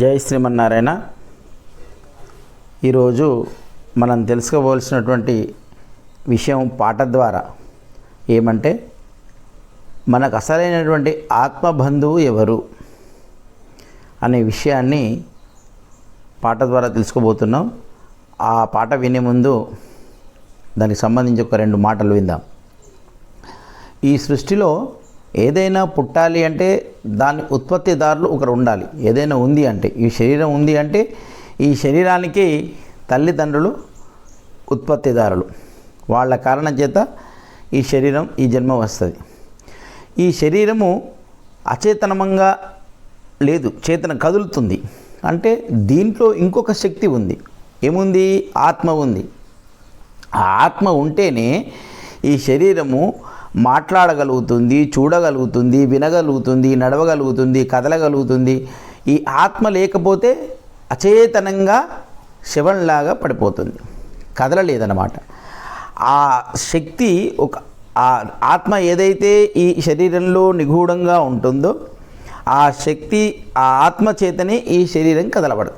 జై శ్రీమన్నారాయణ. ఈరోజు మనం తెలుసుకోవలసినటువంటి విషయం పాట ద్వారా ఏమంటే మనకు అసలైనటువంటి ఆత్మబంధువు ఎవరు అనే విషయాన్ని పాట ద్వారా తెలుసుకోబోతున్నాం. ఆ పాట వినే ముందు దానికి సంబంధించి ఒక రెండు మాటలు విందాం. ఈ సృష్టిలో ఏదైనా పుట్టాలి అంటే దాని ఉత్పత్తిదారులు ఒకరు ఉండాలి. ఏదైనా ఉంది అంటే ఈ శరీరం ఉంది అంటే ఈ శరీరానికి తల్లిదండ్రులు ఉత్పత్తిదారులు. వాళ్ళ కారణం చేత ఈ శరీరం ఈ జన్మ వస్తుంది. ఈ శరీరము అచేతనంగా లేదు చేతన కదులుతుంది. అంటే దీంట్లో ఇంకొక శక్తి ఉంది. ఏముంది? ఆత్మ ఉంది. ఆ ఆత్మ ఉంటేనే ఈ శరీరము మాట్లాడగలుగుతుంది చూడగలుగుతుంది వినగలుగుతుంది నడవగలుగుతుంది కదలగలుగుతుంది. ఈ ఆత్మ లేకపోతే అచేతనంగా శవంలాగా పడిపోతుంది. కదలలేదన్నమాట. ఆ శక్తి ఒక ఆ ఆత్మ ఏదైతే ఈ శరీరంలో నిగూఢంగా ఉంటుందో ఆ శక్తి ఆ ఆత్మ చేతనే ఈ శరీరం కదలబడదు.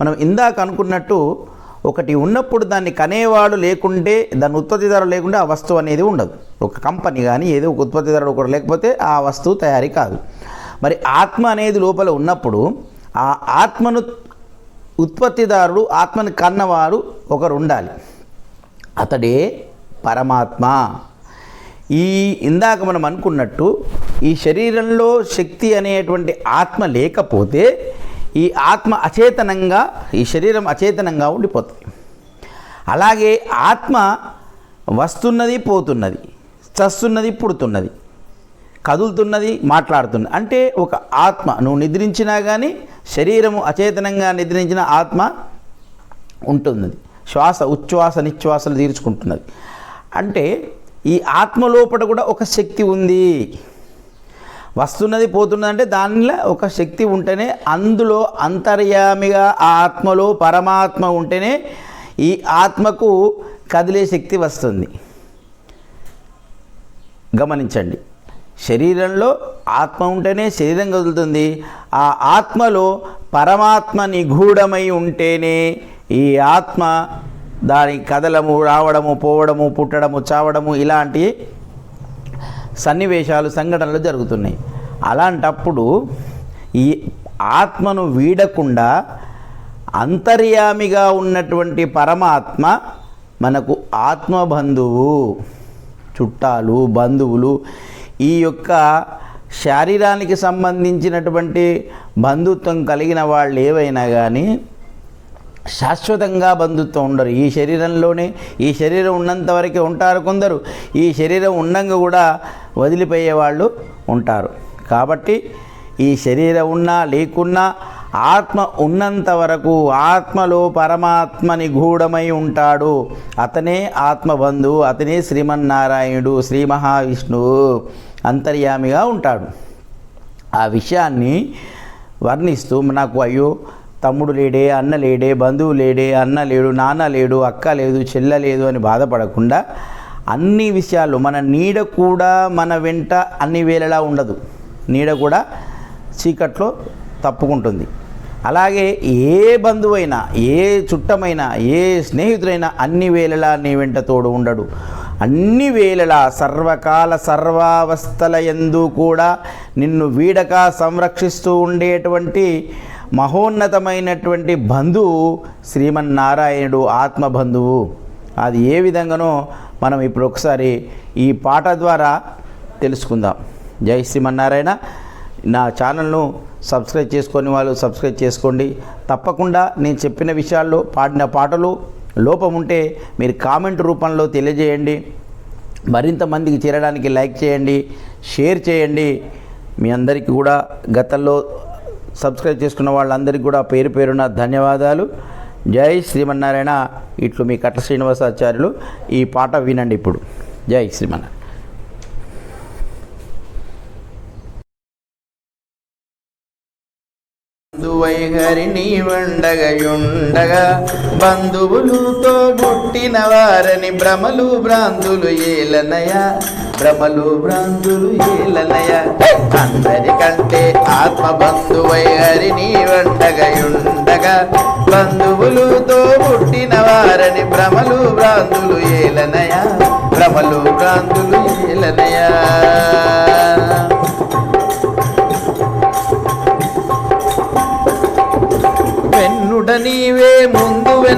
మనం ఇందాక అనుకున్నట్టు ఒకటి ఉన్నప్పుడు దాన్ని కనేవాడు లేకుంటే దాని ఉత్పత్తిదారు లేకుంటే ఆ వస్తువు అనేది ఉండదు. ఒక కంపెనీ కానీ ఏదో ఒక ఉత్పత్తిదారుడు ఒకటి లేకపోతే ఆ వస్తువు తయారీ కాదు. మరి ఆత్మ అనేది లోపల ఉన్నప్పుడు ఆ ఆత్మను ఉత్పత్తిదారుడు ఆత్మను కన్నవాడు ఒకరు ఉండాలి. అతడే పరమాత్మ. ఈ ఇందాక మనం అనుకున్నట్టు ఈ శరీరంలో శక్తి అనేటువంటి ఆత్మ లేకపోతే ఈ ఆత్మ అచేతనంగా ఈ శరీరం అచేతనంగా ఉండిపోతుంది. అలాగే ఆత్మ వస్తున్నది పోతున్నది చస్తున్నది పుడుతున్నది కదులుతున్నది మాట్లాడుతున్నది. అంటే ఒక ఆత్మ నువ్వు నిద్రించినా కానీ శరీరము అచేతనంగా నిద్రించిన ఆత్మ ఉంటున్నది. శ్వాస ఉచ్ఛ్వాస నిశ్వాసలు తీర్చుకుంటున్నది. అంటే ఈ ఆత్మ లోపల కూడా ఒక శక్తి ఉంది. వస్తున్నది పోతున్నది అంటే దానిలో ఒక శక్తి ఉంటేనే అందులో అంతర్యామిగా ఆ ఆత్మలో పరమాత్మ ఉంటేనే ఈ ఆత్మకు కదిలే శక్తి వస్తుంది. గమనించండి. శరీరంలో ఆత్మ ఉంటేనే శరీరం కదులుతుంది. ఆ ఆత్మలో పరమాత్మ నిగూఢమై ఉంటేనే ఈ ఆత్మ దాని కదలము రావడము పోవడము పుట్టడము చావడము ఇలాంటి సన్నివేశాలు సంఘటనలు జరుగుతున్నాయి. అలాంటప్పుడు ఈ ఆత్మను వీడకుండా అంతర్యామిగా ఉన్నటువంటి పరమాత్మ మనకు ఆత్మబంధువు చుట్టాలు బంధువులు ఈ యొక్క శారీరానికి సంబంధించినటువంటి బంధుత్వం కలిగిన వాళ్ళు ఏవైనా కానీ శాశ్వతంగా బంధుత్వం ఉండరు. ఈ శరీరంలోనే ఈ శరీరం ఉన్నంత వరకే ఉంటారు కొందరు. ఈ శరీరం ఉండంగా కూడా వదిలిపోయే వాళ్ళు ఉంటారు. కాబట్టి ఈ శరీరం ఉన్నా లేకున్నా ఆత్మ ఉన్నంత వరకు ఆత్మలో పరమాత్మ నిగూఢమై ఉంటాడు. అతనే ఆత్మబంధువు అతనే శ్రీమన్నారాయణుడు శ్రీ మహావిష్ణువు అంతర్యామిగా ఉంటాడు. ఆ విషయాన్ని వర్ణిస్తూ నాకు అయ్యో తమ్ముడు లేడే అన్న లేడే బంధువు లేడే అన్న లేడు నాన్న లేడు అక్క లేదు చెల్ల లేదు అని బాధపడకుండా అన్ని విషయాలు మన నీడ కూడా మన వెంట అన్ని వేళలా ఉండదు. నీడ కూడా చీకట్లో తప్పుకుంటుంది. అలాగే ఏ బంధువైనా ఏ చుట్టమైనా ఏ స్నేహితుడైనా అన్ని వేళలా నీ వెంట తోడు ఉండడు. అన్ని వేళలా సర్వకాల సర్వావస్థల ఎందు కూడా నిన్ను వీడక సంరక్షిస్తూ ఉండేటువంటి మహోన్నతమైనటువంటి బంధువు శ్రీమన్నారాయణుడు ఆత్మబంధువు. అది ఏ విధంగానో మనం ఇప్పుడు ఒకసారి ఈ పాట ద్వారా తెలుసుకుందాం. జై శ్రీమన్నారాయణ. నా ఛానల్ను సబ్స్క్రైబ్ చేసుకొని వాళ్ళు సబ్స్క్రైబ్ చేసుకోండి. తప్పకుండా నేను చెప్పిన విషయాల్లో పాడిన పాటలు లోపం ఉంటే మీరు కామెంట్ రూపంలో తెలియజేయండి. మరింత మందికి చేరడానికి లైక్ చేయండి షేర్ చేయండి. మీ అందరికీ కూడా గతంలో సబ్స్క్రైబ్ చేసుకున్న వాళ్ళందరికీ కూడా పేరు పేరున ధన్యవాదాలు. జై శ్రీమన్నారాయణ. ఇట్లు మీ కట్ట శ్రీనివాసాచార్యులు ఈ పాట వినండి ఇప్పుడు. జై శ్రీమన్నారాయణ బంధువై హరిని వండగయుండగా. బంధువులుతో పుట్టిన వారని భ్రమలు భ్రాంతులు ఏలనయ? భ్రమలు భ్రాంతులు ఏలనయ? అందరికంటే ఆత్మ బంధువై హరిని వండగయుండగా. బంధువులుతో పుట్టిన వారని భ్రమలు భ్రాంతులు ఏలనయ? భ్రమలు భ్రాంతులు ఏలనయా?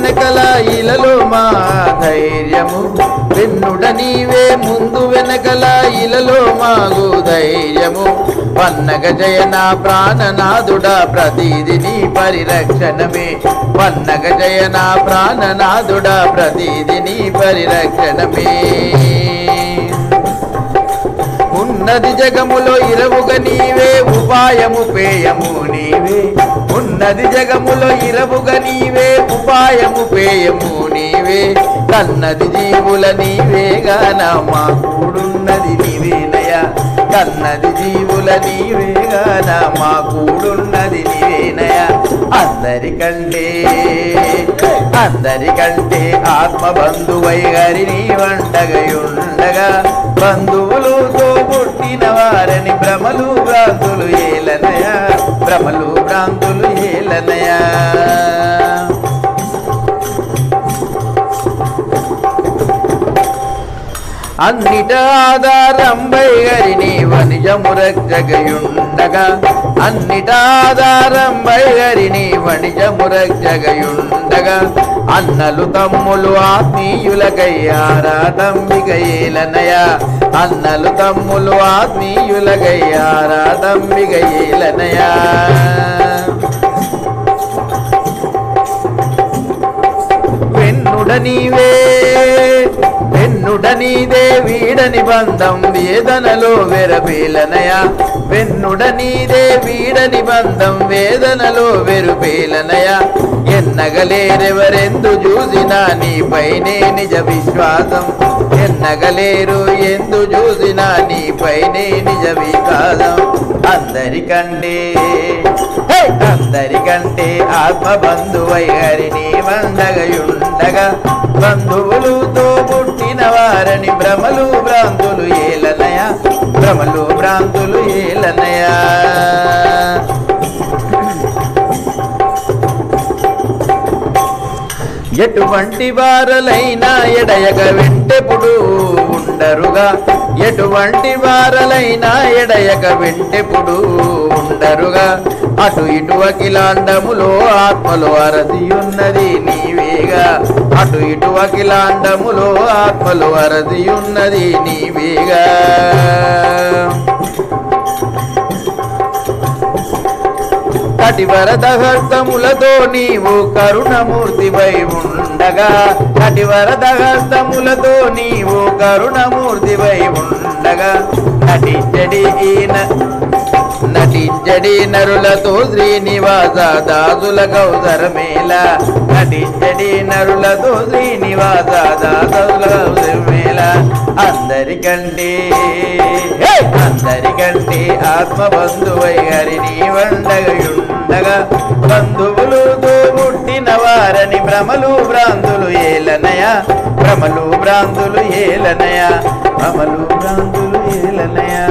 వెనకల ఇలలో మా ధైర్యము. వెన్నుడ నీవే ముందు వెనకల ఇలలో మాగు ధైర్యము. పన్నగ జయన ప్రాణనాథుడ ప్రతిది నీ పరిరక్షణమే. పన్నగ జయన ప్రాణనాథుడ ప్రతిది నీ పరిరక్షణమే. ఉన్నది జగములో ఇరవుగ నీవే ఉపాయము పేయము నీవే జగములో ఇరవుగా నీవే ఉపాయము పేయము నీవే. కన్నది జీవుల నీవేగానా మా కూడున్నది నీవేనయా కన్నది జీవుల నీవేగానా మా కూడున్నది నీవేనయా అందరికంటే అందరికంటే ఆత్మ గారి నీ వండగయుండగా బంధువులుతో పుట్టిన వారని భ్రమలు భ్రాంతులు ఏలనయా అన్నిట ఆధారంబై గరిని వనిజమురజగయుండగా అన్నిట ఆధారంబై గరిని వనిజమురజగయుండగా అన్నలు తమ్ములు ఆత్మీయులకై ఆరాధంబిక అన్నలు తమ్ములు ఆత్మీయులకై ఆరాధంబిక వెన్నుడ నీవే నీదే వీడని బంధం వేదనలో వెరపేలనయ. వెన్నుడ నీదే వీడని బంధం వేదనలో వెరుపేలనయ. ఎన్నగలేరెవరెందు చూసినా నీపైనే నిజ విశ్వాసం. ఎన్నగలేరు ఎందు చూసినా నీపైనే నిజ విశ్వాసం అందరికంటే అందరికంటే ఆత్మ బంధువై హరిని వండగయుండగా బంధువులుతో వారని భ్రమలు భ్రాంతులు ఏలనయ? భ్రమలు భ్రాంతులు ఏలనయ? ఎటువంటి వారలైనా ఎడయగ వెంటెప్పుడు ఉండరుగా. ఎటువంటి వారలైనా ఎడయగ వెంటెప్పుడు ఉండరుగా. అటు ఇటు అఖిలాండములో ఆత్మలో అరసి ఉన్నది నీవేగా. అటు ఇటు అఖిలాండములో ఆత్మలో అరసి ఉన్నది నీవేగా. కటివరద హస్తములతో నీవు కరుణమూర్తివై ఉండగా. కటివరద హస్తములతో నీవు కరుణమూర్తివై ఉండగా. నటించడి ఈన నటించడి నరులతో శ్రీనివాస దాసుల కౌసరమేళ నటించడి నరులతో శ్రీనివాస దాసుల కౌసరమేళ అందరికంటే హే! అందరికంటే ఆత్మ బంధువై హరిని వండగయుండగా. బంధువులుతో పుట్టిన వారని భ్రమలు భ్రాంతులు ఏలనయ? భ్రమలు భ్రాంతులు ఏలనయ? భ్రమలు భ్రాంతులు ఏలనయా?